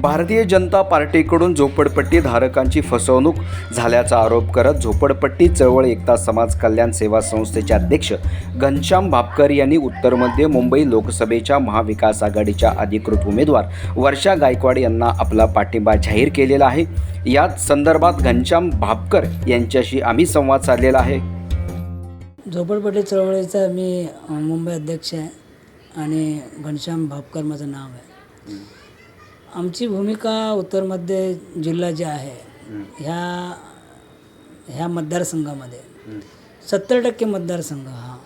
भारतीय जनता पार्टीकडून झोपडपट्टी धारकांची फसवणूक झाल्याचा आरोप करत झोपडपट्टी चळवळ एकता समाज कल्याण सेवा संस्थेचे अध्यक्ष घनश्याम भापकर यांनी उत्तर मध्य मुंबई लोकसभेच्या महाविकास आघाडीच्या अधिकृत उमेदवार वर्षा गायकवाड यांना आपला पाठिंबा जाहीर केलेला आहे. याच संदर्भात घनश्याम भापकर यांच्याशी आम्ही संवाद साधलेला आहे. झोपडपट्टी चळवळीचा मी मुंबई अध्यक्ष आहे आणि घनश्याम भापकर माझं नाव आहे. आमची भूमिका उत्तर मध्य जिल्हा जे आहे ह्या ह्या मतदारसंघामध्ये. सत्तर टक्के मतदारसंघ हा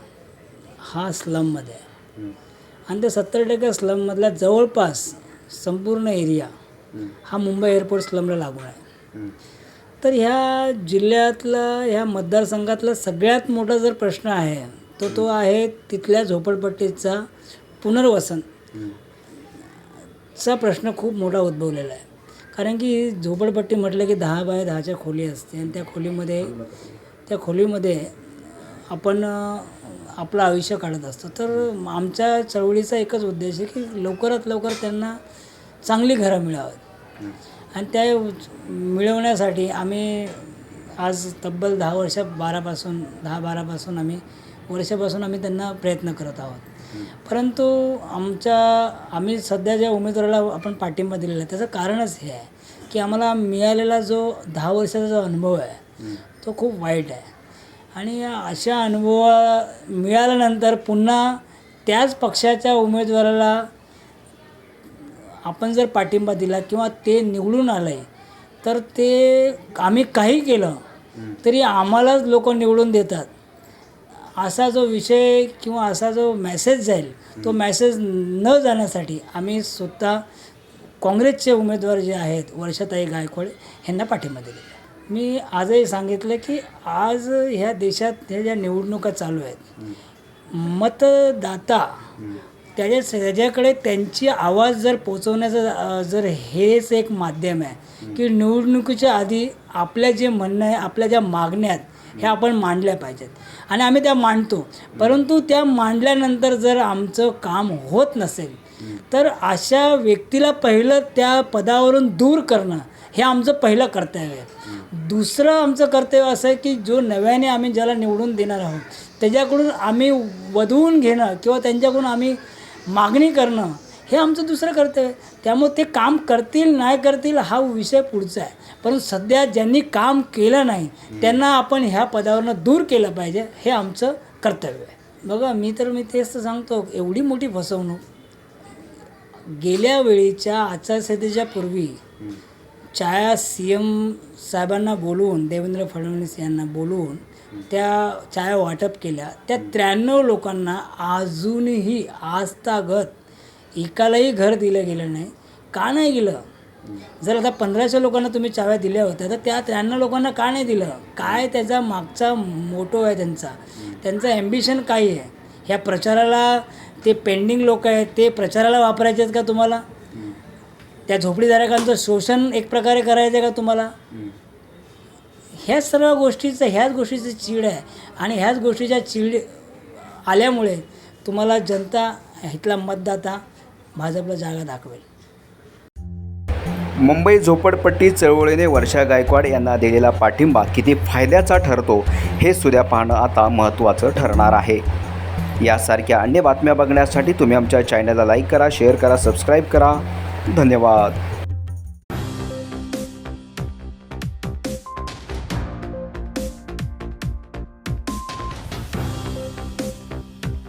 हा स्लममध्ये आहे. आणि त्या सत्तर टक्के स्लममधल्या जवळपास संपूर्ण एरिया हा मुंबई एअरपोर्ट स्लमला लागून आहे. तर ह्या जिल्ह्यातला ह्या मतदारसंघातला सगळ्यात मोठा जर प्रश्न आहे तो तो आहे तिथल्या झोपडपट्टीचा पुनर्वसन. चा प्रश्न खूप मोठा उद्भवलेला आहे. कारण की झोपडपट्टी म्हटलं की दहा बाय दहाच्या खोली असते आणि त्या खोलीमध्ये त्या खोलीमध्ये आपण आपलं आयुष्य काढत असतो. तर आमच्या चळवळीचा एकच उद्देश आहे की लवकरात लवकर त्यांना चांगली घरं मिळावत. आणि त्या मिळवण्यासाठी आम्ही आज तब्बल दहा वर्ष बारापासून दहा बारापासून आम्ही वर्षापासून आम्ही त्यांना प्रयत्न करत आहोत. परंतु आमच्या आम्ही सध्या ज्या उमेदवाराला आपण पाठिंबा दिलेला आहे त्याचं कारणच हे आहे की आम्हाला मिळालेला जो दहा वर्षाचा जो अनुभव आहे तो खूप वाईट आहे. आणि अशा अनुभवा मिळाल्यानंतर पुन्हा त्याच पक्षाच्या उमेदवाराला आपण जर पाठिंबा दिला किंवा ते निवडून आलं आहे तर ते आम्ही काही केलं तरी आम्हालाच लोक निवडून देतात. असा जो विषय किंवा असा जो मेसेज जाईल तो मेसेज न जाण्यासाठी आम्ही स्वतः काँग्रेसचे उमेदवार जे आहेत वर्षाताई गायकवाड ह्यांना पाठिंबा दिलेला मी आजही सांगितलं की आज ह्या देशात ह्या ज्या निवडणुका चालू आहेत मतदाता त्याच्या त्याच्याकडे त्यांची आवाज जर पोचवण्याचं जर हेच एक माध्यम आहे की निवडणुकीच्या आधी आपल्या जे म्हणणं आहे आपल्या ज्या मागण्या आहेत ह्या आपण मांडल्या पाहिजेत. आणि आम्ही त्या मांडतो. परंतु त्या मांडल्यानंतर जर आमचं काम होत नसेल तर अशा व्यक्तीला पहिलं त्या पदावरून दूर करणं हे आमचं पहिलं कर्तव्य आहे. दुसरं आमचं कर्तव्य असं आहे की जो नव्याने आम्ही ज्याला निवडून देणार आहोत त्याच्याकडून आम्ही वधवून घेणं किंवा त्यांच्याकडून आम्ही मागणी करणं हे आमचं दुसरं कर्तव्य आहे. त्यामुळे ते काम करतील नाही करतील हा विषय पुढचा आहे. परंतु सध्या ज्यांनी काम केलं नाही त्यांना आपण ह्या पदावरनं दूर केलं पाहिजे हे आमचं कर्तव्य आहे. बघा मी तर मी तेच तर सांगतो एवढी मोठी फसवणूक गेल्या वेळीच्या आचारसंहितेच्या पूर्वी छाया सी एम साहेबांना बोलवून देवेंद्र फडणवीस यांना बोलवून त्या छाया वाटप केल्या. त्या त्र्याण्णव लोकांना अजूनही आजतागत एकालाही घर दिलं गेलं नाही का नाही गेलं जर आता पंधराशे लोकांना तुम्ही चाव्या दिल्या होत्या तर त्या त्र्याण्णव लोकांना का नाही दिलं? काय त्याचा मागचा मोटो आहे त्यांचा? त्यांचं ॲम्बिशन काय आहे? ह्या प्रचाराला ते पेंडिंग लोक आहेत ते प्रचाराला वापरायचे आहेत का तुम्हाला? त्या झोपडीधारकांचं शोषण एक प्रकारे करायचं आहे का तुम्हाला? ह्या सर्व गोष्टीचं ह्याच गोष्टीचं चीड आहे. आणि ह्याच गोष्टीच्या चीड आल्यामुळे तुम्हाला जनता इथला मतदाता भाजपला जागा दाखवेल. मुंबई झोपडपट्टी चळवळीने वर्षा गायकवाड यांना दिलेला पाठिंबा किती फायद्याचा ठरतो हे सुद्या पाहणं आता महत्त्वाचं ठरणार आहे. यासारख्या अन्य बातम्या बघण्यासाठी तुम्ही आमच्या चॅनलला लाईक करा शेअर करा सबस्क्राईब करा. धन्यवाद.